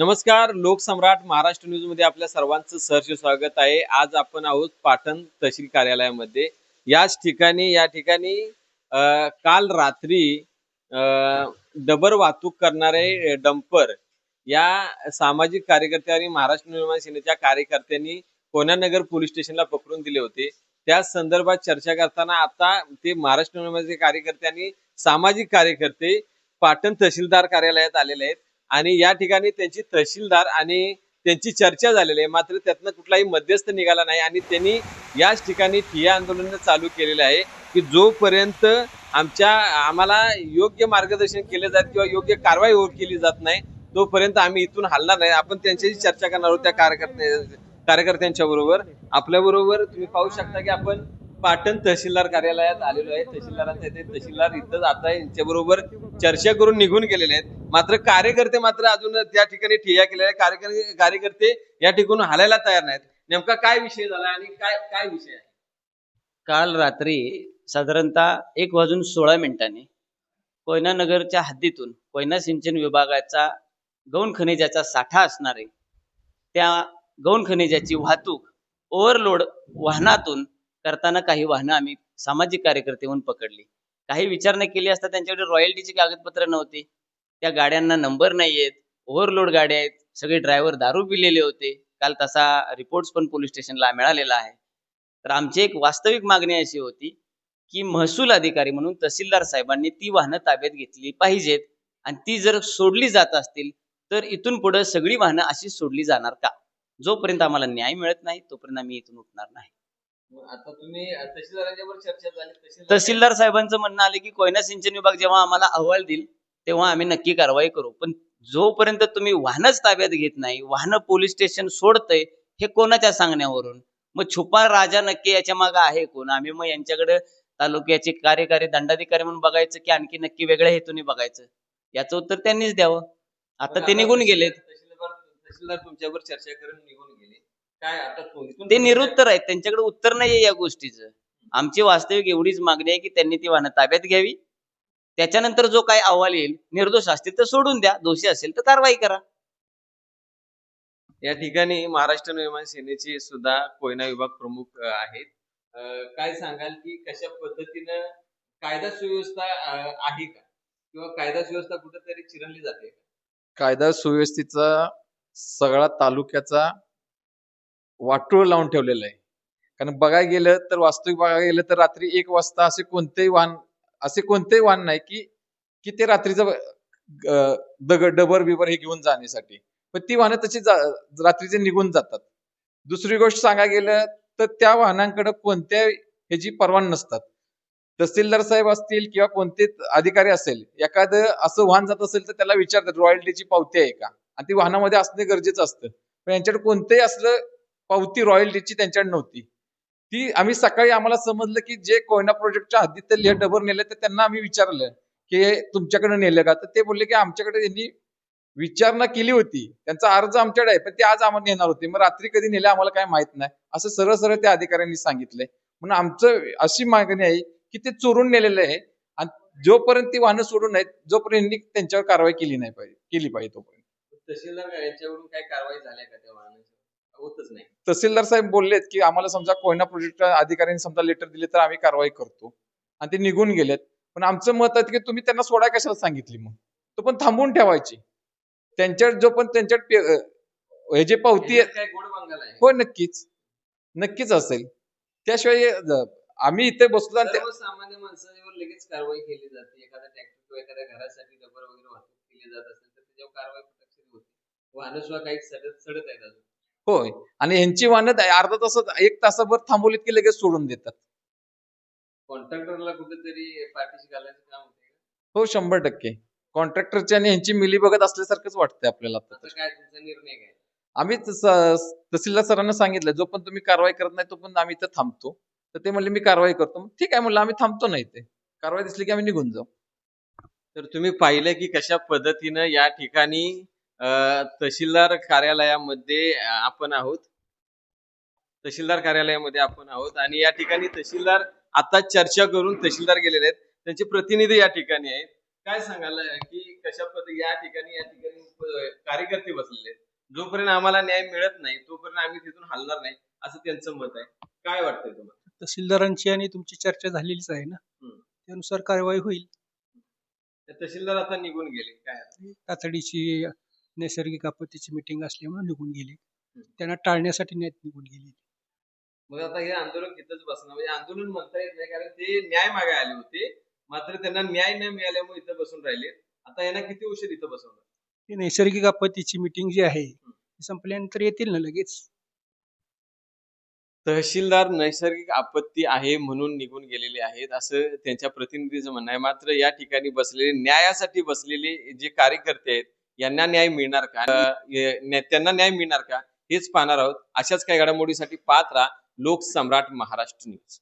नमस्कार लोकसम्राट महाराष्ट्र न्यूजमध्ये आपल्या सर्वांचं सहर्ष स्वागत आहे. आज आपण आहोत पाटण तहसील कार्यालयामध्ये. याच ठिकाणी या ठिकाणी काल रात्री अं, डबर वाहतूक करणारे डंपर या सामाजिक कार्यकर्ते आणि महाराष्ट्र निर्माण सेनेच्या कार्यकर्त्यांनी कोणानगर पोलीस स्टेशनला पकडून दिले होते. त्या संदर्भात चर्चा करताना आता ते महाराष्ट्र निर्माणचे कार्यकर्त्यांनी सामाजिक कार्यकर्ते पाटण तहसीलदार कार्यालयात आलेले आहेत. आणि या ठिकाणी त्यांची तहसीलदार आणि त्यांची चर्चा झालेली आहे. मात्र त्यातनं कुठलाही मध्यस्थ निघाला नाही आणि त्यांनी याच ठिकाणी ठिया आंदोलन चालू केलेलं आहे की जोपर्यंत आमच्या आम्हाला योग्य मार्गदर्शन केले जात किंवा योग्य कारवाई होत केली जात नाही तोपर्यंत आम्ही इथून हलणार नाही. आपण त्यांच्याशी चर्चा करणार आहोत त्या कार्यकर्त्या कार्यकर्त्यांच्या बरोबर. आपल्या बरोबर तुम्ही पाहू शकता की आपण पाटण तहसीलदार कार्यालयात आलेलो आहे. तहसीलदारांच्या इथे तहसीलदार इथं आता यांच्या बरोबर चर्चा करून निघून गेलेले आहेत. मात्र कार्यकर्ते मात्र अजून त्या ठिकाणी ठिय्या केलेल्या कार्यकर्ते कार्यकर्ते या ठिकाणून हालायला तयार नाहीत. नेमका काय विषय झाला आणि काय काय विषय आहे? काल रात्री साधारणतः एक वाजून सोळा मिनिटांनी कोयना नगरच्या हद्दीतून कोयना सिंचन विभागाचा गौण खनिजाचा साठा असणारे त्या गौण खनिजाची वाहतूक ओव्हरलोड वाहनातून करताना काही वाहनं आम्ही सामाजिक कार्यकर्ते म्हणून पकडली. काही विचारणा केली असता त्यांच्याकडे रॉयल्टीची कागदपत्र नव्हती. त्या गाड्यांना नंबर नाही आहेत ओव्हरलोड गाड्या आहेत सगळे ड्रायव्हर दारू पिलेले होते. काल तसा रिपोर्ट्स पण पोलीस स्टेशनला मिळालेला आहे. तर आमची एक वास्तविक मागणी अशी होती की महसूल अधिकारी म्हणून तहसीलदार साहेबांनी ती वाहनं ताब्यात घेतली पाहिजेत. आणि ती जर सोडली जात असतील तर इथून पुढे सगळी वाहनं अशी सोडली जाणार का? जोपर्यंत आम्हाला न्याय मिळत नाही तोपर्यंत आम्ही इथून उठणार नाही. आता तुम्ही तहसीलदारांच्या बरोबर चर्चा झाली तहसीलदार तहसीलदार साहेबांचं म्हणणं आलं की कोयना सिंचन विभाग जेव्हा आम्हाला अहवाल देईल तेव्हा आम्ही नक्की कारवाई करू. पण जोपर्यंत तुम्ही वाहनच ताब्यात घेत नाही वाहनं पोलीस स्टेशन सोडतंय हे कोणाच्या सांगण्यावरून? मग छुपा राजा नक्की याच्या मागे आहे कोण? आम्ही मग यांच्याकडे तालुक्याचे कार्यकारी दंडाधिकारी म्हणून बघायचं की आणखी नक्की वेगळ्या हेतूने बघायचं? याचं उत्तर त्यांनीच द्यावं. आता ते निघून गेलेत. तहसीलदार तहसीलदार तुमच्यावर चर्चा करून निघून गेले. काय आता तो- इथून ते पुढे निरुत्तर आहेत. त्यांच्याकडे उत्तर नाहीये या गोष्टीचं. आमची वास्तविक एवढीच मागणी आहे की त्यांनी ती वाहनं ताब्यात घ्यावी. त्याच्यानंतर जो काही अहवाल येईल निर्दोष असतील तर सोडून द्या. दोषी असेल तर कारवाई करा. या ठिकाणी महाराष्ट्र निर्माण सेनेचे सुद्धा कोयना विभाग प्रमुख अ, आहेत. अ, काय सांगाल की कशा पद्धतीनं कायदा सुव्यवस्था अ, आहे का? किंवा कायदा सुव्यवस्था कुठेतरी चिरडली जाते का? कायदा सुव्यवस्थेचा सगळा तालुक्याचा वाटोळ लावून ठेवलेलं आहे. कारण बघायला गेलं तर वास्तविक बघायला गेलं तर रात्री एक वाजता असे कोणतेही वाहन असे कोणतेही वाहन नाही की की ते रात्रीचं दगड डबर बिबर हे घेऊन जाण्यासाठी. पण ती वाहनं तशी जा- रात्रीचे निघून जातात. दुसरी गोष्ट सांगायला गेलं तर त्या वाहनांकडे कोणत्या ह्याची परवान नसतात. तहसीलदार साहेब असतील किंवा कोणते अधिकारी असेल एखादं असं वाहन जात असेल तर त्याला विचारतात रॉयल्टीची पावती आहे का? आणि ती वाहनामध्ये असणे गरजेचं असतं. पण यांच्याकडे कोणतंही असलं पावती रॉयल्टीची त्यांच्याकडे नव्हती. ती आम्ही सकाळी आम्हाला समजलं की जे कोयना प्रोजेक्टच्या हद्दीत ते लेह डबर नेले तर त्यांना आम्ही विचारलं की हे तुमच्याकडे नेलं का? तर ते बोलले की आमच्याकडे त्यांनी विचारणा केली होती. त्यांचा अर्ज आमच्याकडे आहे पण ते आज आम्हाला नेणार होते. मग रात्री कधी नेले आम्हाला काय माहीत नाही. असं सरळ सरळ त्या अधिकाऱ्यांनी सांगितलंय. म्हणून आमचं अशी मागणी आहे की ते चोरून नेलेलं आहे आणि जोपर्यंत ती वाहनं सोडून नाहीत जोपर्यंत त्यांच्यावर कारवाई केली नाही पाहिजे केली पाहिजे तोपर्यंत. तहसीलदार यांच्यावरून काय कारवाई झाली का त्या वाहनाची? तहसीलदार साहेब बोललेत की आम्हाला समजा कोयना प्रोजेक्ट अधिकाऱ्यांनी समजा लेटर दिले तर आम्ही कारवाई करतो. आणि ते निघून गेलेत. पण आमचं मत आहे की तुम्ही त्यांना सोडाय कशाला सांगितली मग? तो पण थांबवून ठेवायची. त्यांच्यात जो पण अं, हे जे पावती हो नक्कीच. नक्कीच असेल. त्याशिवाय आम्ही इथे बसलो आणि सर्वसामान्य माणसावर लगेच कारवाई केली जाते. एखाद्या ट्रॅक्टर किंवा एखाद्या घरासाठी डबर वगैरे वाहतूक केली जात असेल तर त्याच्यावर कारवाई होते. वाहनं सुद्धा काही सडत सडत आहेत अजून. होय. आणि ह्यांची वाहनं अर्धा तासात एक तासाभर थांबवलीत की लगेच सोडून देतात. कॉन्ट्रॅक्टरला कुठेतरी पाठीशी घालायचं काम होते हो शंभर टक्के. कॉन्ट्रॅक्टरची आणि ह्यांची मिली बघत असल्यासारखंच वाटतंय आपल्याला आता काय तुमचा निर्णय काय? आम्ही तहसीलदार सरांना सांगितलं जो पण तुम्ही कारवाई करत नाही तो पण आम्ही इथं थांबतो. तर ते म्हणले मी कारवाई करतो. मग ठीक आहे म्हणलं आम्ही थांबतो नाही ते कारवाई दिसली की आम्ही निघून जाऊ. तर तुम्ही पाहिलं की कशा पद्धतीनं या ठिकाणी तहसीलदार कार्यालयामध्ये आपण आहोत. तहसीलदार कार्यालयामध्ये आपण आहोत आणि या ठिकाणी तहसीलदार आता चर्चा करून तहसीलदार गेलेले आहेत. त्यांचे प्रतिनिधी या ठिकाणी आहेत. काय सांगाल की कशा पद्धती या ठिकाणी या ठिकाणी कार्यकर्ते बसलेले आहेत. जोपर्यंत आम्हाला न्याय मिळत नाही तोपर्यंत आम्ही तिथून हलणार नाही असं त्यांचं मत आहे. काय वाटतंय तुम्हाला? तहसीलदारांची आणि तुमची चर्चा झालेलीच आहे ना. त्यानुसार कारवाई होईल. तहसीलदार आता निघून गेले. काय? तातडीची नैसर्गिक आपत्तीची मिटिंग असल्यामुळे निघून गेली. त्यांना टाळण्यासाठी नाही निघून गेली. मग आता हे आंदोलन तिथंच बसणं म्हणजे आंदोलन म्हणता येत नाही कारण ते न्याय मागे आले होते. मात्र त्यांना न्याय न मिळाल्यामुळे इथं बसून राहिले. आता यांना किती उशीर इथं बसवलं ती नैसर्गिक आपत्तीची मिटिंग जी आहे ती संपल्यानंतर येतील ना लगेच? तहसीलदार नैसर्गिक आपत्ती आहे म्हणून निघून गेलेले आहेत असं त्यांच्या प्रतिनिधीचं म्हणणं आहे. मात्र या ठिकाणी बसलेले न्यायासाठी बसलेले जे कार्यकर्ते आहेत यांना न्याय मिळणार का? त्यांना न्याय मिळणार का? हेच पाहणार आहोत. अशाच काही घडामोडीसाठी पाहत राहा लोकसम्राट महाराष्ट्र न्यूज.